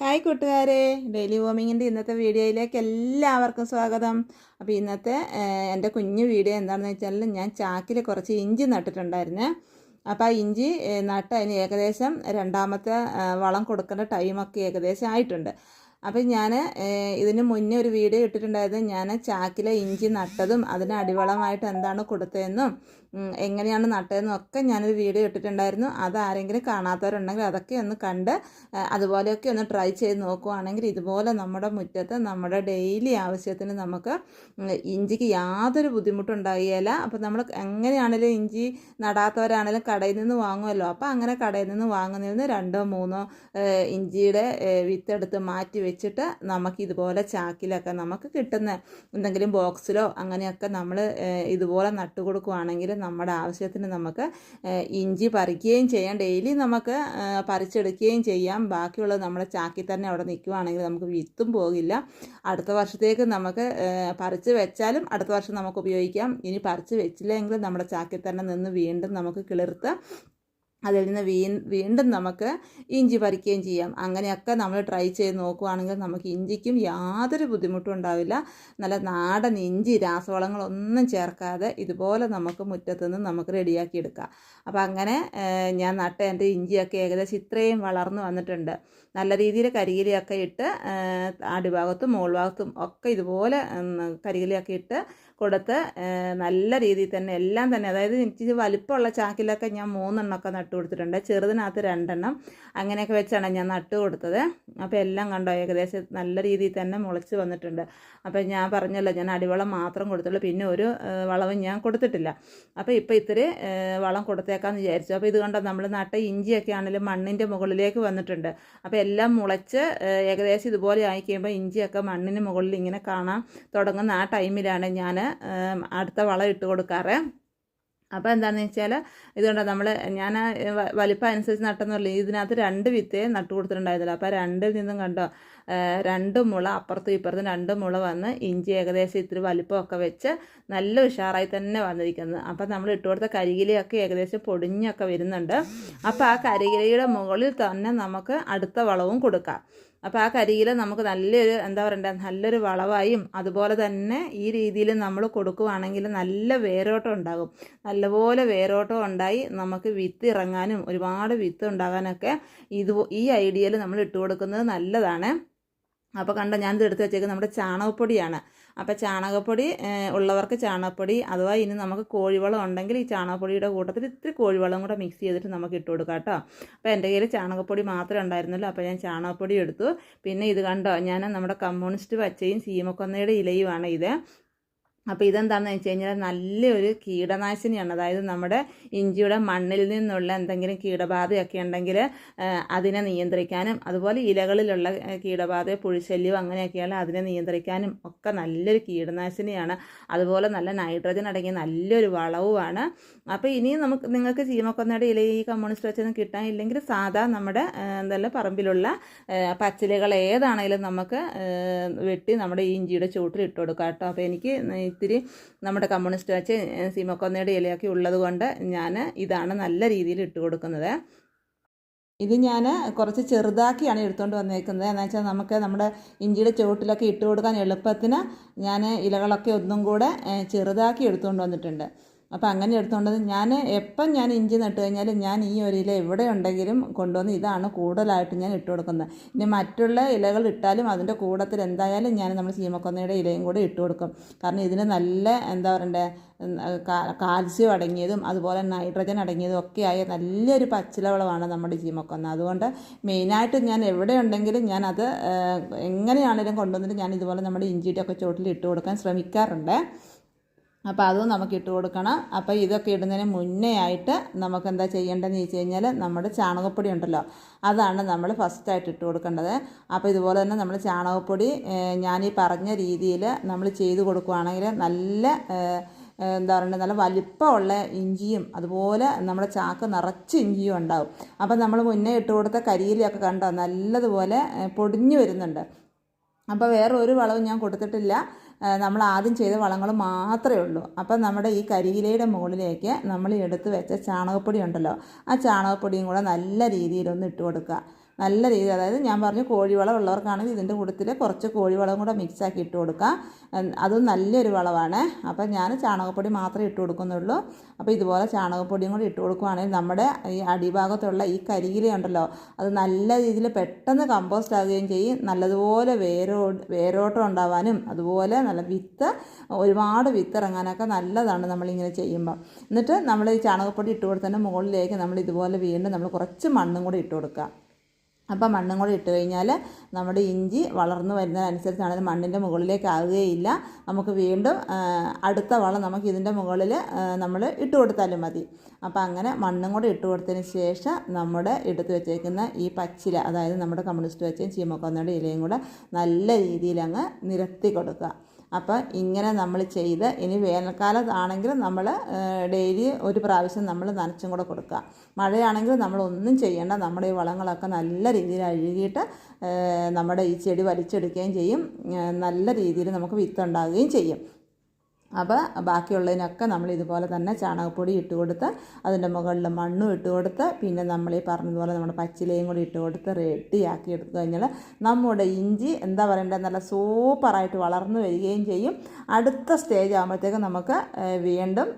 Hi കൂട്ടുകാരെ. Daily വോമിങ്ങിന്റെ ഇന്നത്തെ വീഡിയോയിലേക്ക് എല്ലാവർക്കും സ്വാഗതം. അപ്പോൾ ഇന്നത്തെ എന്റെ കുഞ്ഞു വീഡിയോ എന്താണെന്ന് വെച്ചാൽ ഞാൻ ചാക്കിൽ കുറച്ച് ഇഞ്ചി നട്ടിട്ടുണ്ടായിരുന്നേ. അപ്പോൾ ആ ഇഞ്ചി നട്ട് അതിന് ഏകദേശം രണ്ടാമത്തെ വളം കൊടുക്കേണ്ട ടൈമൊക്കെ ഏകദേശം ആയിട്ടുണ്ട്. അപ്പം ഞാൻ ഇതിന് മുന്നേ ഒരു വീഡിയോ ഇട്ടിട്ടുണ്ടായിരുന്നു. ഞാൻ ചാക്കിലെ ഇഞ്ചി നട്ടതും അതിന് അടിവളമായിട്ട് എന്താണ് കൊടുത്തതെന്നും എങ്ങനെയാണ് നട്ടതെന്നും ഒക്കെ ഞാനൊരു വീഡിയോ ഇട്ടിട്ടുണ്ടായിരുന്നു. അത് ആരെങ്കിലും കാണാത്തവരുണ്ടെങ്കിൽ അതൊക്കെ ഒന്ന് കണ്ട് അതുപോലെയൊക്കെ ഒന്ന് ട്രൈ ചെയ്ത് നോക്കുവാണെങ്കിൽ ഇതുപോലെ നമ്മുടെ മുറ്റത്ത് നമ്മുടെ ഡെയിലി ആവശ്യത്തിന് നമുക്ക് ഇഞ്ചിക്ക് യാതൊരു ബുദ്ധിമുട്ടും അപ്പം നമ്മൾ എങ്ങനെയാണെങ്കിലും ഇഞ്ചി നടാത്തവരാണെങ്കിലും കടയിൽ നിന്ന് വാങ്ങുമല്ലോ അപ്പോൾ അങ്ങനെ കടയിൽ നിന്ന് വാങ്ങുന്നതിൽ നിന്ന് രണ്ടോ മൂന്നോ ഇഞ്ചിയുടെ വിത്തെടുത്ത് മാറ്റി വെച്ചിട്ട് നമുക്ക് ഇതുപോലെ ചാക്കിലൊക്കെ നമുക്ക് കിട്ടുന്ന എന്തെങ്കിലും ബോക്സിലോ അങ്ങനെയൊക്കെ നമ്മൾ ഇതുപോലെ നട്ടു കൊടുക്കുവാണെങ്കിൽ നമ്മുടെ ആവശ്യത്തിന് നമുക്ക് ഇഞ്ചി പറിക്കുകയും ചെയ്യാം. ഡെയിലി നമുക്ക് പറിച്ചെടുക്കുകയും ചെയ്യാം. ബാക്കിയുള്ളത് നമ്മുടെ ചാക്കിൽ തന്നെ അവിടെ നിൽക്കുവാണെങ്കിൽ നമുക്ക് വിത്തും പോകില്ല. അടുത്ത വർഷത്തേക്ക് നമുക്ക് പറിച്ച് വെച്ചാലും അടുത്ത വർഷം നമുക്ക് ഉപയോഗിക്കാം. ഇനി പറിച്ച് വെച്ചില്ലെങ്കിൽ നമ്മുടെ ചാക്കിൽ തന്നെ നിന്ന് വീണ്ടും നമുക്ക് കിളിർത്ത് അതിൽ നിന്ന് വീ വീണ്ടും നമുക്ക് ഇഞ്ചി പറിക്കുകയും ചെയ്യാം. അങ്ങനെയൊക്കെ നമ്മൾ ട്രൈ ചെയ്ത് നോക്കുവാണെങ്കിൽ നമുക്ക് ഇഞ്ചിക്കും യാതൊരു ബുദ്ധിമുട്ടും ഉണ്ടാവില്ല. നല്ല നാടൻ ഇഞ്ചി രാസവളങ്ങളൊന്നും ചേർക്കാതെ ഇതുപോലെ നമുക്ക് മുറ്റത്തു നിന്ന് നമുക്ക് റെഡിയാക്കി എടുക്കാം. അപ്പോൾ അങ്ങനെ ഞാൻ നട്ട എന്റെ ഇഞ്ചിയൊക്കെ ഏകദേശം ഇത്രയും വളർന്നു വന്നിട്ടുണ്ട്. നല്ല രീതിയിൽ കരികിലയൊക്കെ ഇട്ട് അടിഭാഗത്തും മുകൾ ഭാഗത്തും ഒക്കെ ഇതുപോലെ കരികിലയൊക്കെ ഇട്ട് കൊടുത്ത് നല്ല രീതിയിൽ തന്നെ എല്ലാം തന്നെ അതായത് എനിക്ക് വലിപ്പമുള്ള ചാക്കിലൊക്കെ ഞാൻ മൂന്നെണ്ണമൊക്കെ നട്ടു. കൊടുത്തിട്ടുണ്ട്. ചെറുതിനകത്ത് രണ്ടെണ്ണം. അങ്ങനെയൊക്കെ വെച്ചാണ് ഞാൻ നട്ട് കൊടുത്തത്. അപ്പോൾ എല്ലാം കണ്ടോ ഏകദേശം നല്ല രീതിയിൽ തന്നെ മുളച്ച് വന്നിട്ടുണ്ട്. അപ്പോൾ ഞാൻ പറഞ്ഞല്ലോ ഞാൻ അടിവളം മാത്രം കൊടുത്തുള്ളൂ. പിന്നെ ഒരു വളവും ഞാൻ കൊടുത്തിട്ടില്ല. അപ്പോൾ ഇപ്പോൾ ഇത്തിരി വളം കൊടുത്തേക്കാന്ന് വിചാരിച്ചു. അപ്പോൾ ഇത് കണ്ടോ നമ്മൾ നട്ട ഇഞ്ചിയൊക്കെ ആണെങ്കിലും മണ്ണിന്റെ മുകളിലേക്ക് വന്നിട്ടുണ്ട്. അപ്പോൾ എല്ലാം മുളച്ച് ഏകദേശം ഇതുപോലെ ആയി കഴിയുമ്പോൾ ഇഞ്ചിയൊക്കെ മണ്ണിന് മുകളിൽ ഇങ്ങനെ കാണാൻ തുടങ്ങുന്ന ആ ടൈമിലാണ് ഞാൻ അടുത്ത വളം ഇട്ട് കൊടുക്കാറ്. അപ്പോൾ എന്താണെന്ന് വെച്ചാൽ ഇതുകൊണ്ട് നമ്മൾ ഞാൻ വലിപ്പം അനുസരിച്ച് നട്ടെന്നുള്ളൂ ഇതിനകത്ത് രണ്ട് വിത്തേ നട്ടു കൊടുത്തിട്ടുണ്ടായിരുന്നില്ല അപ്പോൾ രണ്ടിൽ നിന്നും കണ്ടോ രണ്ട് മുള അപ്പുറത്തും ഇപ്പുറത്തും രണ്ട് മുള വന്ന് ഇഞ്ചി ഏകദേശം ഇത്തിരി വലിപ്പമൊക്കെ വെച്ച് നല്ല ഉഷാറായി തന്നെ വന്നിരിക്കുന്നത് അപ്പോൾ നമ്മൾ ഇട്ട് കൊടുത്ത കരികിലയൊക്കെ ഏകദേശം പൊടിഞ്ഞൊക്കെ വരുന്നുണ്ട്. അപ്പോൾ ആ കരികിലയുടെ മുകളിൽ തന്നെ നമുക്ക് അടുത്ത വളവും കൊടുക്കാം. അപ്പോൾ ആ കരിയില നമുക്ക് നല്ലൊരു എന്താ പറയണ്ടേ നല്ലൊരു വളവായും അതുപോലെ തന്നെ ഈ രീതിയിൽ നമ്മൾ കൊടുക്കുകയാണെങ്കിൽ നല്ല വേരോട്ടം ഉണ്ടാകും. നല്ലപോലെ വേരോട്ടം ഉണ്ടായി നമുക്ക് വിത്ത് ഇറങ്ങാനും ഒരുപാട് വിത്ത് ഉണ്ടാകാനൊക്കെ ഇത് ഈ ഐഡിയയിൽ നമ്മൾ ഇട്ട് കൊടുക്കുന്നത് നല്ലതാണ്. അപ്പോൾ കണ്ട ഞാനിത് എടുത്ത് വെച്ചേക്കുന്നത് നമ്മുടെ ചാണകപ്പൊടിയാണ്. അപ്പോൾ ചാണകപ്പൊടി ഉള്ളവർക്ക് ചാണകപ്പൊടി അഥവാ ഇനി നമുക്ക് കോഴിവളം ഉണ്ടെങ്കിൽ ഈ ചാണകപ്പൊടിയുടെ കൂട്ടത്തിൽ ഇത്തിരി കോഴിവളം കൂടെ മിക്സ് ചെയ്തിട്ട് നമുക്ക് ഇട്ട് കൊടുക്കാം കേട്ടോ. അപ്പോൾ എന്റെ കയ്യിൽ ചാണകപ്പൊടി മാത്രമേ ഉണ്ടായിരുന്നുള്ളൂ അപ്പോൾ ഞാൻ ചാണകപ്പൊടി എടുത്തു. പിന്നെ ഇത് കണ്ടോ ഞാൻ നമ്മുടെ കമ്മ്യൂണിസ്റ്റ് പച്ചയും സീമക്കൊന്നയുടെ ഇലയുമാണ് ഇത്. അപ്പോൾ ഇതെന്താണെന്ന് വെച്ച് കഴിഞ്ഞാൽ നല്ലൊരു കീടനാശിനിയാണ്. അതായത് നമ്മുടെ ഇഞ്ചിയുടെ മണ്ണിൽ നിന്നുള്ള എന്തെങ്കിലും കീടബാധയൊക്കെ ഉണ്ടെങ്കിൽ അതിനെ നിയന്ത്രിക്കാനും അതുപോലെ ഇലകളിലുള്ള കീടബാധ പുഴുശല്യം അങ്ങനെയൊക്കെയാണ് അതിനെ നിയന്ത്രിക്കാനും ഒക്കെ നല്ലൊരു കീടനാശിനിയാണ്. അതുപോലെ നല്ല നൈട്രജൻ അടങ്ങിയ നല്ലൊരു വളവുമാണ്. അപ്പോൾ ഇനിയും നമുക്ക് നിങ്ങൾക്ക് ചീമക്കൊന്നയുടെ ഇല ഈ കമ്മ്യൂണിസ്റ്റ് വെച്ചൊന്നും കിട്ടാനില്ലെങ്കിൽ സാധാ നമ്മുടെ എന്തെല്ലാം പറമ്പിലുള്ള പച്ചിലകൾ ഏതാണെങ്കിലും നമുക്ക് വെട്ടി നമ്മുടെ ഈ ഇഞ്ചിയുടെ ചുവട്ടിൽ ഇട്ട് കൊടുക്കാം കേട്ടോ. അപ്പോൾ എനിക്ക് ഇത്തിരി നമ്മുടെ കമ്മ്യൂണിസ്റ്റ് വെച്ച് സീമക്കൊന്നയുടെ ഇലയൊക്കെ ഉള്ളത് കൊണ്ട് ഞാൻ ഇതാണ് നല്ല രീതിയിൽ ഇട്ട് കൊടുക്കുന്നത്. ഇത് ഞാൻ കുറച്ച് ചെറുതാക്കിയാണ് എടുത്തുകൊണ്ട് വന്നേക്കുന്നത്. എന്ന് വെച്ചാൽ നമുക്ക് നമ്മുടെ ഇഞ്ചിയുടെ ചുവട്ടിലൊക്കെ ഇട്ട് കൊടുക്കാൻ എളുപ്പത്തിന് ഞാൻ ഇലകളൊക്കെ ഒന്നും കൂടെ ചെറുതാക്കി എടുത്തുകൊണ്ട് വന്നിട്ടുണ്ട്. അപ്പോൾ അങ്ങനെ എടുത്തുകൊണ്ട് ഞാൻ എപ്പം ഞാൻ ഇഞ്ചി നട്ട് കഴിഞ്ഞാൽ ഞാൻ ഈ ഒരു ഇല എവിടെ ഉണ്ടെങ്കിലും കൊണ്ടുവന്ന് ഇതാണ് കൂടുതലായിട്ട് ഞാൻ ഇട്ട് കൊടുക്കുന്നത്. ഇനി മറ്റുള്ള ഇലകൾ ഇട്ടാലും അതിന്റെ കൂടത്തിൽ എന്തായാലും ഞാൻ നമ്മൾ ചീമക്കൊന്നയുടെ ഇലയും കൂടെ ഇട്ട് കൊടുക്കും. കാരണം ഇതിന് നല്ല എന്താ പറയണ്ടേ കാൽസ്യം അടങ്ങിയതും അതുപോലെ നൈട്രജൻ അടങ്ങിയതും ആയ നല്ലൊരു പച്ചിലവളമാണ് നമ്മുടെ ചീമക്കൊന്ന. അതുകൊണ്ട് മെയിനായിട്ട് ഞാൻ എവിടെ ഉണ്ടെങ്കിലും ഞാനത് ഏഹ്, എങ്ങനെയാണെങ്കിലും കൊണ്ടുവന്നിട്ട് ഞാൻ ഇതുപോലെ നമ്മുടെ ഇഞ്ചിയുടെ ഒക്കെ ചോട്ടിൽ ഇട്ട് കൊടുക്കാൻ ശ്രമിക്കാറുണ്ട്. അപ്പോൾ അതും നമുക്ക് ഇട്ട് കൊടുക്കണം. അപ്പോൾ ഇതൊക്കെ ഇടുന്നതിന് മുന്നേ ആയിട്ട് നമുക്ക് എന്താ ചെയ്യേണ്ടതെന്ന് ചോദിച്ചു കഴിഞ്ഞാൽ നമ്മുടെ ചാണകപ്പൊടി ഉണ്ടല്ലോ അതാണ് നമ്മൾ ഫസ്റ്റായിട്ട് ഇട്ട് കൊടുക്കേണ്ടത്. അപ്പോൾ ഇതുപോലെ തന്നെ നമ്മൾ ചാണകപ്പൊടി ഞാനീ പറഞ്ഞ രീതിയിൽ നമ്മൾ ചെയ്ത് കൊടുക്കുകയാണെങ്കിൽ നല്ല എന്താ പറയുക നല്ല വലിപ്പമുള്ള ഇഞ്ചിയും അതുപോലെ നമ്മുടെ ചാക്ക് നിറച്ച് ഇഞ്ചിയും ഉണ്ടാവും. അപ്പോൾ നമ്മൾ മുന്നേ ഇട്ട് കൊടുത്ത കരിയിലൊക്കെ കണ്ടോ നല്ലതുപോലെ പൊടിഞ്ഞു വരുന്നുണ്ട്. അപ്പോൾ വേറെ ഒരു വളവും ഞാൻ കൊടുത്തിട്ടില്ല. നമ്മൾ ആദ്യം ചെയ്ത വളങ്ങൾ മാത്രമേ ഉള്ളൂ. അപ്പം നമ്മുടെ ഈ കരിയിലയുടെ മുകളിലേക്ക് നമ്മൾ എടുത്ത് വെച്ച ചാണകപ്പൊടി ഉണ്ടല്ലോ ആ ചാണകപ്പൊടിയും കൂടെ നല്ല രീതിയിലൊന്ന് ഇട്ട് കൊടുക്കുക. നല്ല രീതിയിൽ അതായത് ഞാൻ പറഞ്ഞു കോഴിവളം ഉള്ളവർക്കാണെങ്കിൽ ഇതിന്റെ കൂട്ടത്തിൽ കുറച്ച് കോഴിവളം കൂടെ മിക്സാക്കി ഇട്ട് കൊടുക്കാം. ഉം, അതും നല്ലൊരു വളമാണ് അപ്പം ഞാൻ ചാണകപ്പൊടി മാത്രമേ ഇട്ട് കൊടുക്കുന്നുള്ളൂ. അപ്പോൾ ഇതുപോലെ ചാണകപ്പൊടിയും കൂടി ഇട്ട് കൊടുക്കുവാണെങ്കിൽ നമ്മുടെ ഈ അടിഭാഗത്തുള്ള ഈ കരിയില ഉണ്ടല്ലോ അത് നല്ല രീതിയിൽ പെട്ടെന്ന് കമ്പോസ്റ്റ് ആകുകയും ചെയ്യും. നല്ലതുപോലെ വേരോ വേരോട്ടം ഉണ്ടാവാനും അതുപോലെ നല്ല വിത്ത് ഒരുപാട് വിത്ത് ഇറങ്ങാനൊക്കെ നല്ലതാണ് നമ്മളിങ്ങനെ ചെയ്യുമ്പോൾ എന്നിട്ട് നമ്മൾ ഈ ചാണകപ്പൊടി ഇട്ട് കൊടുത്തതിന്റെ മുകളിലേക്ക് നമ്മൾ ഇതുപോലെ വീണ്ടും നമ്മൾ കുറച്ച് മണ്ണും കൂടി ഇട്ട് കൊടുക്കുക. അപ്പോൾ മണ്ണും കൂടി ഇട്ട് കഴിഞ്ഞാൽ നമ്മുടെ ഇഞ്ചി വളർന്നു വരുന്നതനുസരിച്ചാണെങ്കിൽ മണ്ണിന്റെ മുകളിലേക്ക് ആവുകയില്ല നമുക്ക് വീണ്ടും അടുത്ത വളം നമുക്ക് ഇതിന്റെ മുകളിൽ നമ്മൾ ഇട്ട് കൊടുത്താലും മതി. അപ്പോൾ അങ്ങനെ മണ്ണും കൂടി ഇട്ട് കൊടുത്തതിന് ശേഷം നമ്മുടെ എടുത്ത് വെച്ചേക്കുന്ന ഈ പച്ചില അതായത് നമ്മുടെ കമ്മ്യൂണിസ്റ്റ് വെച്ചയും ചീമക്കൊന്നയുടെ ഇലയും കൂടെ നല്ല രീതിയിൽ അങ്ങ് നിരത്തി കൊടുക്കുക. അപ്പോൾ ഇങ്ങനെ നമ്മൾ ചെയ്ത് ഇനി വേനൽക്കാലത്താണെങ്കിൽ നമ്മൾ ഡെയിലി ഒരു പ്രാവശ്യം നമ്മൾ നനച്ചും കൂടെ കൊടുക്കുക. മഴയാണെങ്കിൽ നമ്മൾ ഒന്നും ചെയ്യേണ്ട. നമ്മുടെ ഈ വളങ്ങളൊക്കെ നല്ല രീതിയിൽ അഴുകിയിട്ട് നമ്മുടെ ഈ ചെടി വലിച്ചെടുക്കുകയും ചെയ്യും. നല്ല രീതിയിൽ നമുക്ക് വിത്തുണ്ടാകുകയും ചെയ്യും. അപ്പോൾ ബാക്കിയുള്ളതിനൊക്കെ നമ്മൾ ഇതുപോലെ തന്നെ ചാണകപ്പൊടി ഇട്ട് കൊടുത്ത് അതിന്റെ മുകളിൽ മണ്ണും ഇട്ട് കൊടുത്ത് പിന്നെ നമ്മൾ ഈ പറഞ്ഞതുപോലെ നമ്മുടെ പച്ചിലയും കൂടി ഇട്ട് കൊടുത്ത് റെഡിയാക്കി എടുത്തു കഴിഞ്ഞാൽ നമ്മുടെ ഇഞ്ചി എന്താ പറയേണ്ടത് നല്ല സൂപ്പറായിട്ട് വളർന്നു വരികയും ചെയ്യും. അടുത്ത സ്റ്റേജ് ആകുമ്പോഴത്തേക്കും നമുക്ക് വീണ്ടും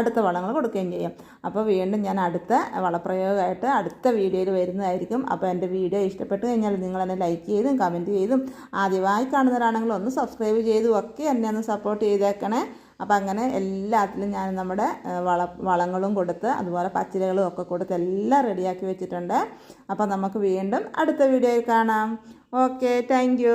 അടുത്ത വളങ്ങൾ കൊടുക്കുകയും ചെയ്യും. അപ്പോൾ വീണ്ടും ഞാൻ അടുത്ത വളപ്രയോഗമായിട്ട് അടുത്ത വീഡിയോയിൽ വരുന്നതായിരിക്കും. അപ്പോൾ എന്റെ വീഡിയോ ഇഷ്ടപ്പെട്ട് കഴിഞ്ഞാൽ നിങ്ങൾ എന്നെ ലൈക്ക് ചെയ്തും കമന്റ് ചെയ്തും. ആദ്യമായി കാണുന്നവരാണെങ്കിൽ ഒന്ന് സബ്സ്ക്രൈബ് ചെയ്തും. ഒക്കെ എന്നെ ഒന്ന് സപ്പോർട്ട് ചെയ്തേക്കണേ. അപ്പം അങ്ങനെ എല്ലാത്തിലും ഞാൻ നമ്മുടെ വള വളങ്ങളും കൊടുത്ത് അതുപോലെ പച്ചിലകളും ഒക്കെ കൊടുത്ത് എല്ലാം റെഡിയാക്കി വെച്ചിട്ടുണ്ട്. അപ്പം നമുക്ക് വീണ്ടും അടുത്ത വീഡിയോയിൽ കാണാം. Okay thank